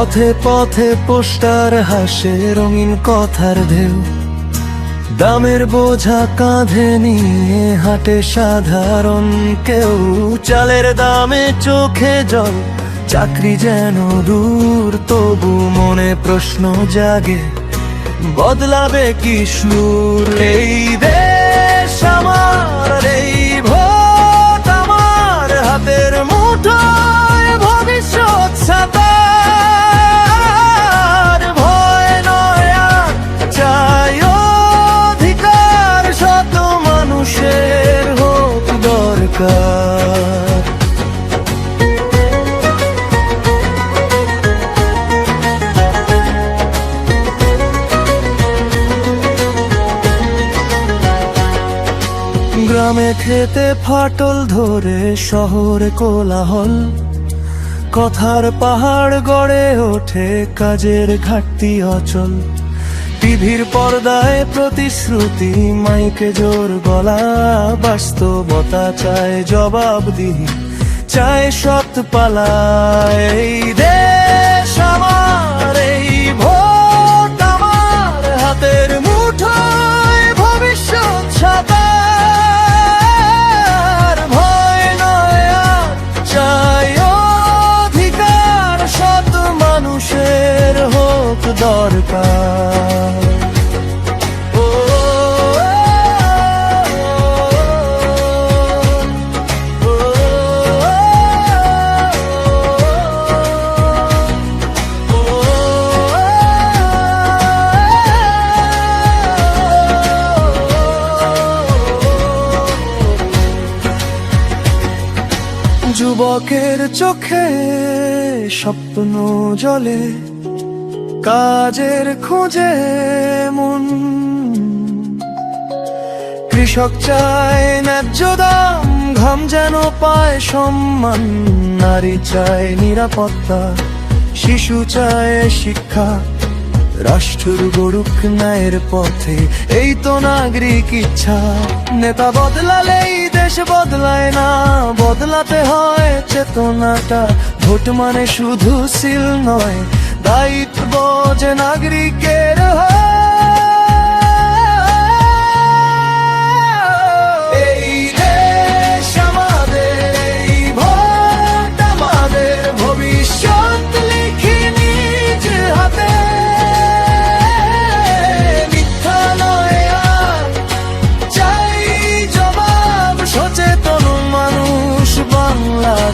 পথে পথে পোস্টার হাসে রঙিন কথার ঢেউ। দামের বোঝা কাঁধে নিয়ে হাঁটে সাধারণ কেউ। চালের দামে চোখে জল, চাকরি যেন দূর, তবু মনে প্রশ্ন জাগে, বদলাবে কি সুর? এই দেশ আমার দরকার। গ্রামে খেতে ফাটল ধরে শহরে কোলাহল। কথার পাহাড় গড়ে ওঠে কাজের ঘাটতি অচল। টিভির পর্দায় প্রতিশ্রুতি, মাইকে জোর গলা, বাস্তবতা চায় জবাব দিই চায় সৎ পালায়। দেশ আমার, এই ভোট আমার, হাতের মুঠোয় ভবিষ্যৎ সাতার। ভয় নয় চাই অধিকার শত মানুষের হোক দরকার। যুবকের চোখে স্বপ্ন জলে, কাজের খোঁজে মন। কৃষক চায় ন্যায্য দাম, ঘাম যেন পায় সম্মান। নারী চায় নিরাপত্তা, শিশু চায় শিক্ষা। রাষ্ট্র গড়ুক ন্যায়ের পথে, এই তো নাগরিক ইচ্ছা। নেতা বদলালেই দেশ বদলায় না। বদলাতে হয় চেতনাটা। ভোট মানে শুধু সিল নয় দায়িত্ব যে নাগরিকের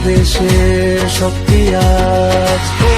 মানুষ শক্তি আজ